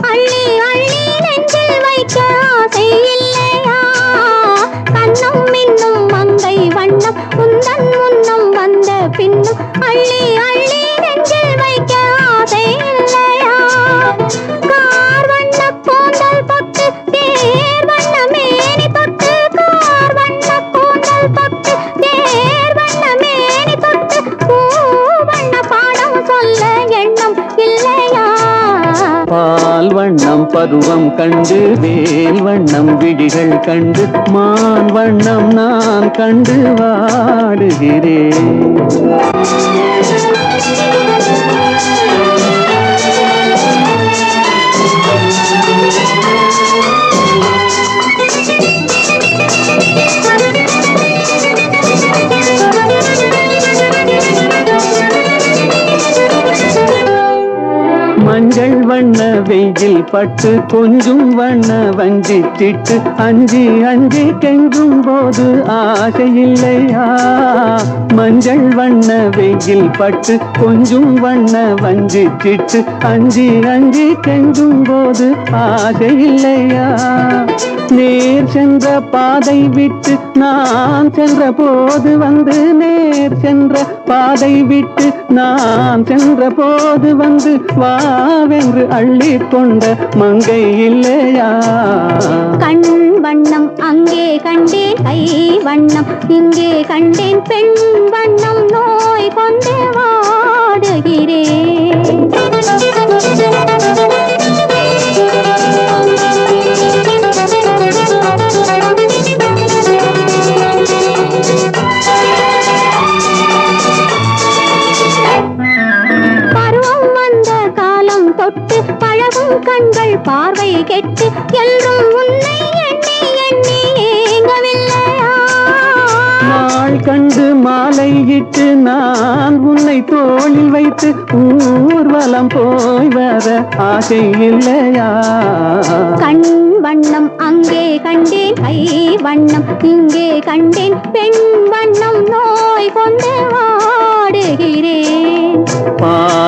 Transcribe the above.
அள்ளி பருவம் கண்டு வேல் வண்ணம் விழிகள் கண்டு மான் வண்ணம் நான் கண்டு வாடுகிறேன். மஞ்சள் வண்ண வெயில் பட்டு கொஞ்சும் வண்ண வஞ்சி திட்டு அஞ்சு அஞ்சு கெஞ்சும் போது ஆசை இல்லையா மஞ்சள் வண்ண வெயில் பட்டு கொஞ்சும் வண்ண வஞ்சி திட்டு அஞ்சு அஞ்சு கெஞ்சும் போது ஆசை இல்லையா நேர் சென்ற பாதை விட்டு நான் சென்ற போது வந்து நேர் சென்ற பாதை விட்டு நான் சென்ற போது வந்து வாவென்று அள்ளி கொண்ட மங்கை இல்லையா? கண் வண்ணம் அங்கே கண்டேன் கை வண்ணம் இங்கே கண்டேன். பெண் வண்ணம் நோய் கொண்டே வாடுகிறேன். காலம் தொட்டு பழகும் கண்கள் பார்வை கெட்டு எல்லோரும் உன்னை எண்ணி எண்ணி ஏங்கவில்லையா? நாள் கண்டு மாலையிட்டு நான் உன்னை தோளில் வைத்து ஊர்வலம் போய் வர ஆசை இல்லையா? கண் வண்ணம் அங்கே கண்டேன் கை வண்ணம் இங்கே கண்டேன் பெண் வண்ணம் நோய் கொண்டு வாடுகிறேன்.